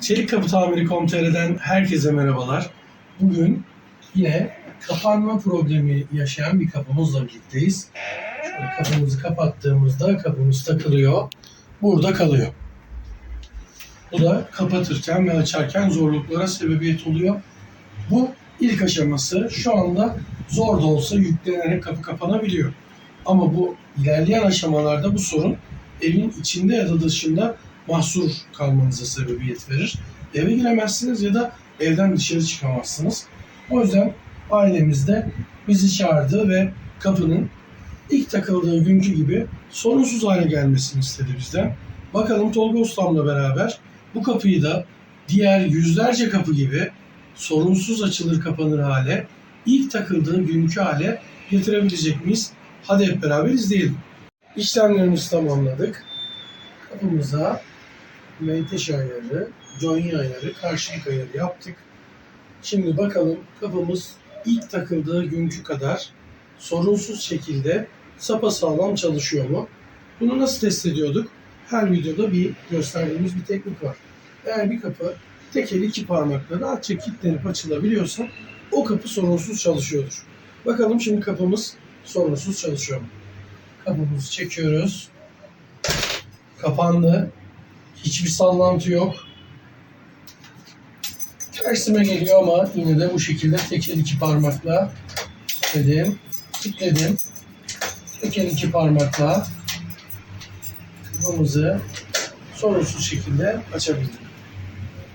Çelik Kapı Tamiri Komitere'den herkese merhabalar. Bugün yine kapanma problemi yaşayan bir kapımızla birlikteyiz. Şöyle kapımızı kapattığımızda kapımız takılıyor. Burada kalıyor. Bu da kapatırken ve açarken zorluklara sebebiyet oluyor. Bu ilk aşaması şu anda zor da olsa yüklenerek kapı kapanabiliyor. Ama bu ilerleyen aşamalarda bu sorun evin içinde ya da dışında mahsur kalmanıza sebebiyet verir. Eve giremezsiniz ya da evden dışarı çıkamazsınız. O yüzden ailemizde bizi çağırdı ve kapının ilk takıldığı günkü gibi sorunsuz hale gelmesini istedi bizden. Bakalım Tolga Ustam'la beraber bu kapıyı da diğer yüzlerce kapı gibi sorunsuz açılır kapanır hale, ilk takıldığı günkü hale getirebilecek miyiz? Hadi hep beraber izleyelim. İşlemlerimizi tamamladık. Kapımıza menteşe ayarı, join ayarı, karşılık ayarı yaptık. Şimdi bakalım kapımız ilk takıldığı günkü kadar sorunsuz şekilde sapasağlam çalışıyor mu? Bunu nasıl test ediyorduk? Her videoda bir gösterdiğimiz bir teknik var. Eğer bir kapı tek el iki parmakla rahatça kilitlenip açılabiliyorsa o kapı sorunsuz çalışıyordur. Bakalım şimdi kapımız sorunsuz çalışıyor mu? Kapımızı çekiyoruz. Kapandı. Hiçbir sallantı yok. Tersime geliyor ama yine de bu şekilde tek el iki parmakla kilitledim. Kilitledim. Tek el iki parmakla kapımızı sorunsuz şekilde açabildim.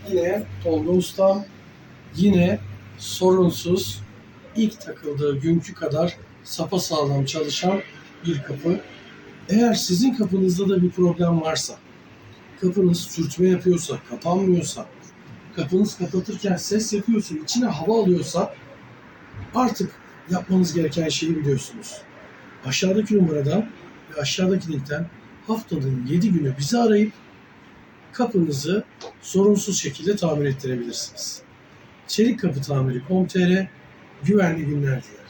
Yine Tolga Ustam yine sorunsuz ilk takıldığı günkü kadar sapasağlam çalışan bir kapı. Eğer sizin kapınızda da bir problem varsa, kapınız sürtme yapıyorsa, kapanmıyorsa, kapınız kapatırken ses yapıyorsa, içine hava alıyorsa artık yapmanız gereken şeyi biliyorsunuz. Aşağıdaki numaradan ve aşağıdaki linkten haftanın 7 günü bizi arayıp kapınızı sorunsuz şekilde tamir ettirebilirsiniz. Çelik Kapı Tamiri.com.tr güvenli günler diler.